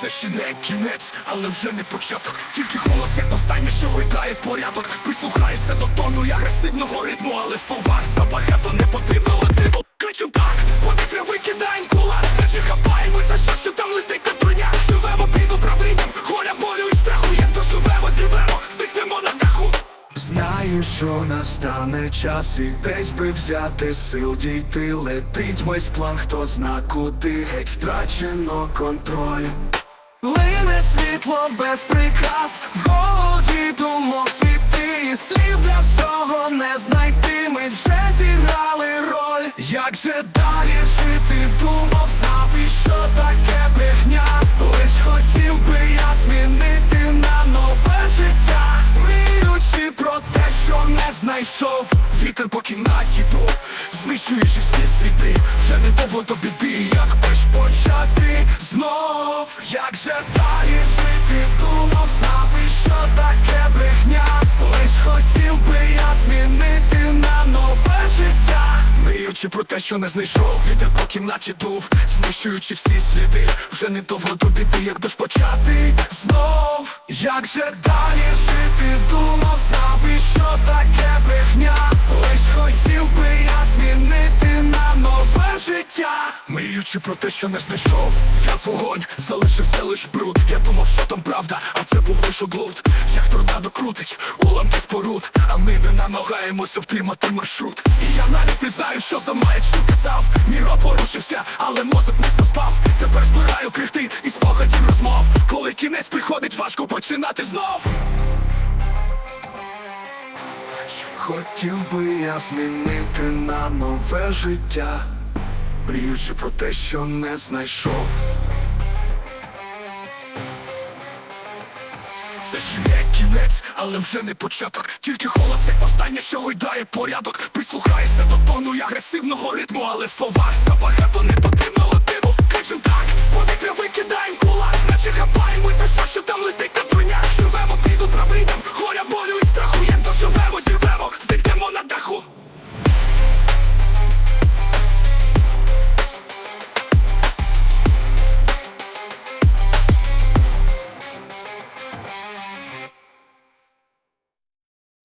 Це ще не кінець, але вже не початок. Тільки голос як останнє, що гойдає порядок. Прислухаєшся до тону і агресивного ритму, але в словах забагато непотрібного диму. Кричу так, повітря викидаєм кулак, наче хапаємося, що що там летить на броня. Живемо під управлінням, горя, болю і страху. Як доживемо, зірвемо, зникнемо на даху. Знаю, що настане час і десь би взяти сил дійти Летить весь план, хто зна куди геть втрачено контроль Лине світло без прикрас, в голові думок світи і слів для всього не знайти. Ми вже зіграли роль. Як же далі жити, думав, знав і що таке брехня. Лиш хотів би я змінити на нове життя. Мріючи про те, що не знайшов. Вітер по кімнаті дух, знищуєш всі сліди. Вже не довго до біди, як ж почати знов. Як Мріючи про те, що не знайшов, вітер по кімнаті дув, знищуючи всі сліди. Вже не довго до біди, як ж почати знов. Як же далі жити, Мріючи про те, що не знайшов, в'яз вогонь, залишився лиш бруд. Я думав, що там правда, а це був лиш оглуд. Як торнадо крутить, уламки споруд, а ми не намагаємося втримати маршрут. І я навіть не знаю, що за маячню казав. Міро порушився, але мозок не спав. Тепер збираю крихти і спогадів розмов. Коли кінець приходить, важко починати знов. Хотів би я змінити на нове життя, мріючи про те, що не знайшов. Це ще не кінець, але вже не початок. Тільки голос як останнє, що гойдає порядок. Прислухаєшся до тону і агресивного ритму, але в словах забагато непотрібного диму. Кажем так, повітря викидаєм кулак, наче хапаємося, що